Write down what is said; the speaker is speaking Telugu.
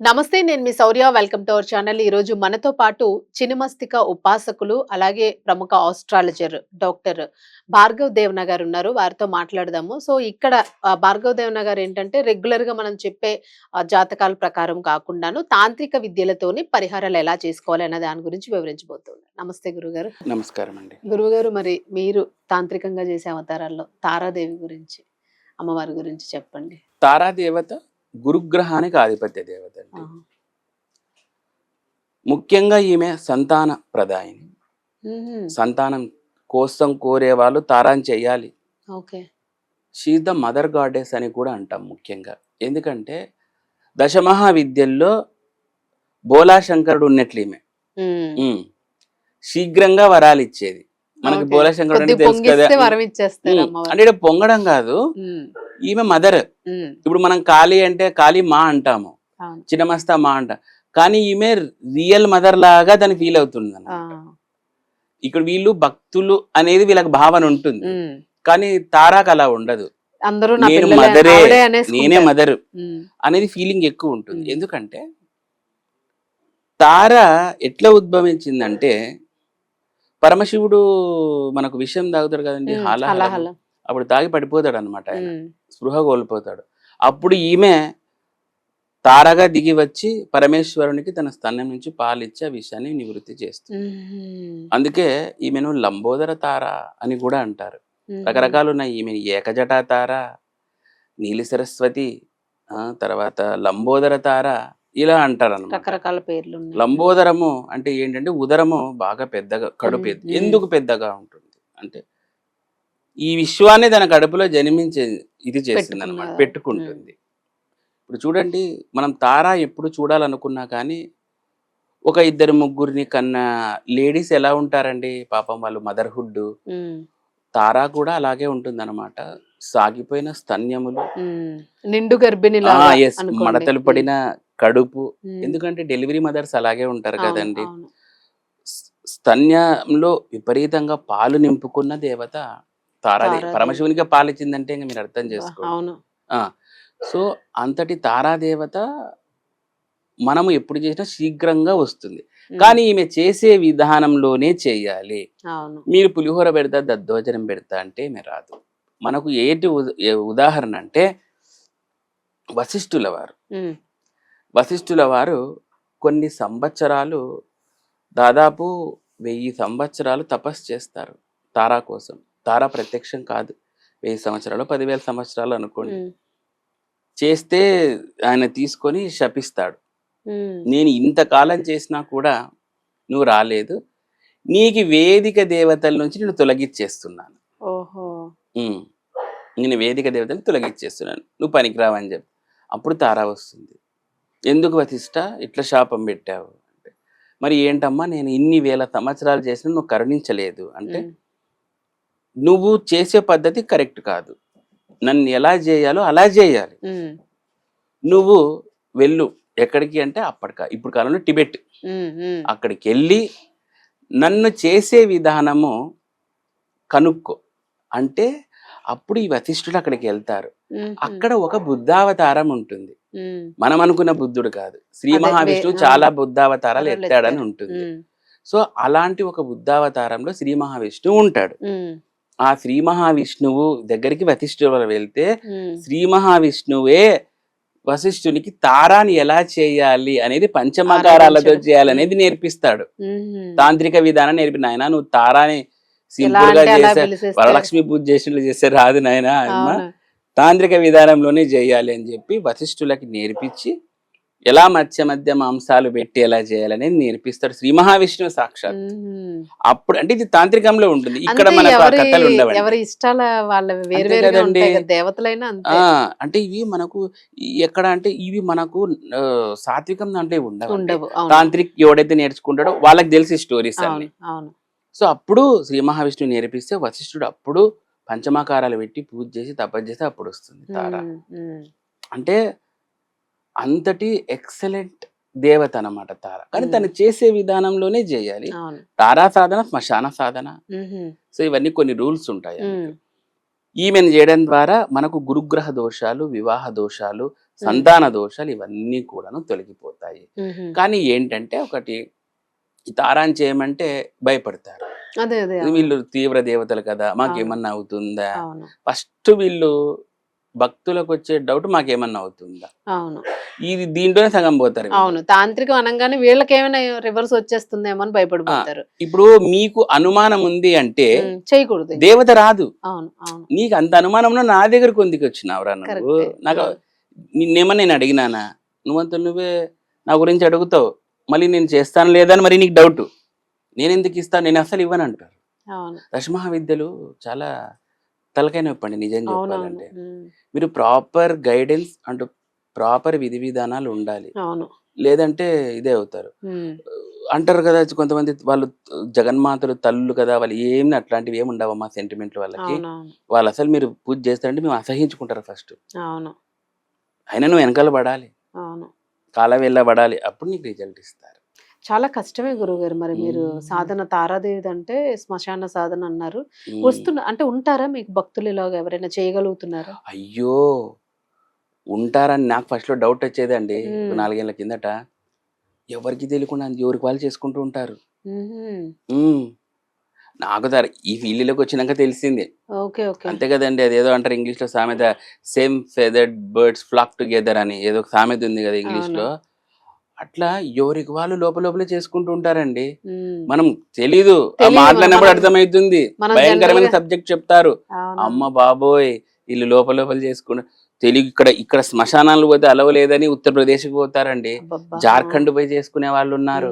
నమస్తే నేను మీ Shourya welcome to our channel. ఈ రోజు మనతో పాటు చినమస్తిక ఉపాసకులు అలాగే ప్రముఖ ఆస్ట్రాలజర్ డాక్టర్ భార్గవ్ దేవన గారు ఉన్నారు. వారితో మాట్లాడదాము. సో ఇక్కడ భార్గవ్ దేవన గారు ఏంటంటే రెగ్యులర్గా మనం చెప్పే జాతకాల ప్రకారం కాకుండాను తాంత్రిక విద్యలతోని పరిహారాలు ఎలా చేసుకోవాలి అనే దాని గురించి వివరించబోతున్నారు నమస్తే గురుగారు. నమస్కారం అండి. గురువుగారు మరి మీరు తాంత్రికంగా చేసే అవతారాల్లో తారాదేవి గురించి అమ్మవారి గురించి చెప్పండి. తారాదేవత గురుగ్రహానికి ఆధిపత్య దేవత అండి. ముఖ్యంగా ఈమె సంతాన ప్రదాయిని. సంతానం కోసం కోరే వాళ్ళు తారాన్ని చెయ్యాలి. Okay. She the mother goddess అని కూడా అంటాం ముఖ్యంగా. ఎందుకంటే దశమహా విద్యల్లో బోలాశంకరుడు ఉన్నట్లు ఈమె. శీఘ్రంగా వరాలు ఇచ్చేది. మనకి ఓకే. బోలాశంకరుడు కొద్ది అంటే పొంగడం కాదు. ఈమె మదర్ ఇప్పుడు మనం కాళీ అంటే కాళీ మా అంటాము. చిన్నమస్తా మా అంట కానీ ఈమె రియల్ మదర్ లాగా దాన్ని ఫీల్ అవుతుంది. ఇక్కడ వీళ్ళు భక్తులు అనేది వీళ్ళకి భావన ఉంటుంది. కానీ తారాకు అలా ఉండదు అందరూ నేను మదరే, నేనే. మదర్ అనేది ఫీలింగ్ ఎక్కువ ఉంటుంది. ఎందుకంటే తార ఎట్లా ఉద్భవించిందంటే పరమశివుడు మనకు విషయం తాగుతాడు కదండి హల. అప్పుడు తాగి పడిపోతాడు అనమాట ఆయన స్పృహ కోల్పోతాడు. అప్పుడు ఈమె తారగా దిగి వచ్చి పరమేశ్వరునికి తన స్తన్నం నుంచి పాలిచ్చి ఆ విషయాన్ని నివృత్తి చేస్తుంది. అందుకే ఈమెను లంబోదర తార అని కూడా అంటారు. రకరకాలు ఉన్నాయి. ఈమె ఏకజటా తార నీలి సరస్వతి ఆ తర్వాత లంబోదర తార ఇలా అంటారు అనమాట రకరకాల పేర్లు. లంబోదరము అంటే ఏంటంటే ఉదరము బాగా పెద్దగా కడుపు. ఎందుకు పెద్దగా ఉంటుంది? అంటే ఈ విశ్వాన్ని తన కడుపులో జన్మించే ఇది చేస్తుంది అనమాట పెట్టుకుంటుంది. ఇప్పుడు చూడండి మనం తారా ఎప్పుడు చూడాలనుకున్నా కానీ ఒక ఇద్దరు ముగ్గురిని కన్నా లేడీస్ ఎలా ఉంటారండి? పాపం వాళ్ళు మదర్హుడ్ తారా కూడా అలాగే ఉంటుంది అనమాట సాగిపోయిన స్తన్యములు. నిండు గర్భిణి మడతలు పడిన కడుపు. ఎందుకంటే డెలివరీ మదర్స్ అలాగే ఉంటారు కదండి. స్తన్యంలో విపరీతంగా పాలు నింపుకున్న దేవత తారాదేవి తారాదేవి. పరమశివునికి పాలు ఇచ్చిందంటే ఇంకా మీరు అర్థం చేసుకోండి. అవును. సో అంతటి తారాదేవత మనము ఎప్పుడు చేసినా శీఘ్రంగా వస్తుంది. కానీ ఈమె చేసే విధానంలోనే చేయాలి. మీరు పులిహోర పెడతా దద్దోజనం పెడతా అంటే ఈమె రాదు. మనకు ఏంటి ఉదాహరణ అంటే వశిష్ఠుల వారు. వశిష్ఠుల వారు కొన్ని సంవత్సరాలు దాదాపు వెయ్యి సంవత్సరాలు తపస్సు చేస్తారు తారా కోసం. తారా ప్రత్యక్షం కాదు. వెయ్యి సంవత్సరాలు పదివేల సంవత్సరాలు అనుకోండి. చేస్తే ఆయన తీసుకొని శపిస్తాడు. నేను ఇంతకాలం చేసినా కూడా నువ్వు రాలేదు. నీకు వేదిక దేవతల నుంచి నేను తొలగిచ్చేస్తున్నాను. నేను వేదిక దేవతని తొలగిచ్చేస్తున్నాను. నువ్వు పనికిరావని చెప్పి. అప్పుడు తారా వస్తుంది. ఎందుకు వశిష్ట ఇట్లా శాపం పెట్టావు? అంటే మరి ఏంటమ్మా నేను ఇన్ని వేల సంవత్సరాలు చేసినా నువ్వు కరుణించలేదు. అంటే నువ్వు చేసే పద్ధతి కరెక్ట్ కాదు. నన్ను ఎలా చేయాలో అలా చేయాలి. నువ్వు వెళ్ళు. ఎక్కడికి అంటే అప్పటిక ఇప్పుడు కాలంలో టిబెట్. అక్కడికి వెళ్ళి నన్ను చేసే విధానము కనుక్కో. అంటే అప్పుడు ఈ వశిష్ఠుడు అక్కడికి వెళ్తారు. అక్కడ ఒక బుద్ధావతారం ఉంటుంది. మనం అనుకున్న బుద్ధుడు కాదు. శ్రీ మహావిష్ణువు చాలా బుద్ధావతారాలు ఎత్తాడని. ఉంటుంది. సో అలాంటి ఒక బుద్ధావతారంలో శ్రీ మహావిష్ణువు ఉంటాడు. ఆ శ్రీ మహావిష్ణువు దగ్గరికి వశిష్ఠుడు వెళ్తే శ్రీ మహావిష్ణువే వశిష్ఠునికి తారాని ఎలా చేయాలి అనేది పంచమకారాలతో. చేయాలనేది నేర్పిస్తాడు. తాంత్రిక విధానం నేర్పి నాయన నువ్వు తారాని సింపుల్గా చేసే వరలక్ష్మి పూజ చేసినట్లు చేస్తే రాదు నాయన. తాంత్రిక విధానంలోనే చేయాలి అని చెప్పి వశిష్ఠులకి నేర్పించి ఎలా మత్స్య మధ్య మాంసాలు పెట్టి ఎలా చేయాలనేది నేర్పిస్తాడు శ్రీ మహావిష్ణువు సాక్షాత్. అప్పుడు అంటే ఇది తాంత్రికంలో ఉంటుంది. ఇక్కడ ఎవరి కథలు ఉండవండి. ఇష్టాల వాళ్ళ దేవతలైనా అంటే ఇవి మనకు ఎక్కడ అంటే ఇవి మనకు సాత్వికం దాంట్లో ఉండవు తాంత్రిక్ ఎవడైతే నేర్చుకుంటాడో వాళ్ళకి తెలిసి స్టోరీస్ అన్ని. సో అప్పుడు శ్రీ మహావిష్ణువు నేర్పిస్తే వశిష్ఠుడు అప్పుడు పంచమాకారాలు పెట్టి పూజ చేసి తపస్సు చేసి అప్పుడు వస్తుంది తార. అంటే అంతటి ఎక్సలెంట్ దేవత అన్నమాట తార. కానీ. తను చేసే విధానంలోనే చేయాలి. తారా సాధన శ్మశాన సాధన. సో ఇవన్నీ కొన్ని రూల్స్ ఉంటాయి ఈమెను చేయడం ద్వారా మనకు గురుగ్రహ దోషాలు వివాహ దోషాలు సంతాన దోషాలు ఇవన్నీ కూడాను తొలగిపోతాయి. కానీ ఏంటంటే ఒకటి ఈ తారాన్ చేయమంటే భయపడతారు. వీళ్ళు తీవ్ర దేవతలు కదా మాకేమన్నా అవుతుందా? ఫస్ట్ వీళ్ళు భక్తులకు వచ్చే డౌట్ మాకేమన్నా అవుతుందా? అవును. ఇది దీంట్లోనే సగం పోతారు. అవును. తాంత్రికం అనగానే వీళ్ళకి ఏమైనా రివర్స్ వచ్చేస్తుందేమో అని భయపడిపోతారు. ఇప్పుడు మీకు అనుమానం ఉంది అంటే చేయకూడదు. దేవత రాదు. అవును అవును. నీకు అంత అనుమానంలో నా దగ్గరకు ఎందుకు వచ్చినావురా నువ్వు? కరెక్టే. నాకు. నిన్నేమన్నా నేను అడిగినానా? నువ్వంత నువ్వే నా గురించి అడుగుతావు. మళ్ళీ నేను చేస్తాను లేదని మరి నీకు డౌట్ నేను ఎందుకు ఇస్తాను? నేను అసలు ఇవ్వను అంటారు అవును. దశమహా విద్యలు చాలా తలకాయ నొప్పండి నిజం చెప్పాలంటే. మీరు ప్రాపర్ గైడెన్స్ అంటూ ప్రాపర్ విధి విధానాలు ఉండాలి. అవును. లేదంటే ఇదే అవుతారు. అంటారు కదా కొంతమంది వాళ్ళు జగన్మాతలు తల్లు కదా వాళ్ళు ఏమి అట్లాంటివి ఏమి ఉండవమ్మా సెంటిమెంట్ వాళ్ళకి. వాళ్ళు అసలు మీరు పూజ చేస్తారంటే మేము అసహించుకుంటారు ఫస్ట్. అవును. అయినా నువ్వు వెనకాల పడాలి. అవును. కాల వెళ్ళ పడాలి. అప్పుడు నీకు రిజల్ట్ ఇస్తారు. చాలా కష్టమే గురుగారు మరి మీరు. సాధన తారాదేవి అంటే శ్మశాన సాధన అన్నారు. వస్తున్న అంటే ఉంటారా మీకు భక్తులు ఇలాగ ఎవరైనా చేయగలుగుతున్నారా? అయ్యో! ఉంటారని నాకు ఫస్ట్లో డౌట్ వచ్చేదండి. ఒక ఉమ్. నాలుగేళ్ళ కిందట. ఎవరికి తెలియకుండా ఎవరికి వాళ్ళు చేసుకుంటూ ఉంటారు. నాకు దారి ఈ ఫీల్డ్లోకి వచ్చినాక తెలిసింది. Okay okay. అంతే కదండి. అదేదో అంటారు ఇంగ్లీష్లో సామెత same feathered birds flock together అని. ఏదో ఒక సామెత ఉంది కదా ఇంగ్లీష్లో అట్లా ఎవరికి వాళ్ళు లోపల లోపలే చేసుకుంటూ ఉంటారండి. మనం తెలీదు. మాట్లాడినప్పుడు అర్థమవుతుంది మనం భయంకరమైన సబ్జెక్ట్ చెప్తారు. అమ్మ బాబోయ్ వీళ్ళు లోపల లోపల చేసుకున్న తెలుగు ఇక్కడ ఇక్కడ శ్మశానాలు పోతే అలవలేదని ఉత్తరప్రదేశ్కి పోతారండి. జార్ఖండ్ పోయి చేసుకునే వాళ్ళు ఉన్నారు.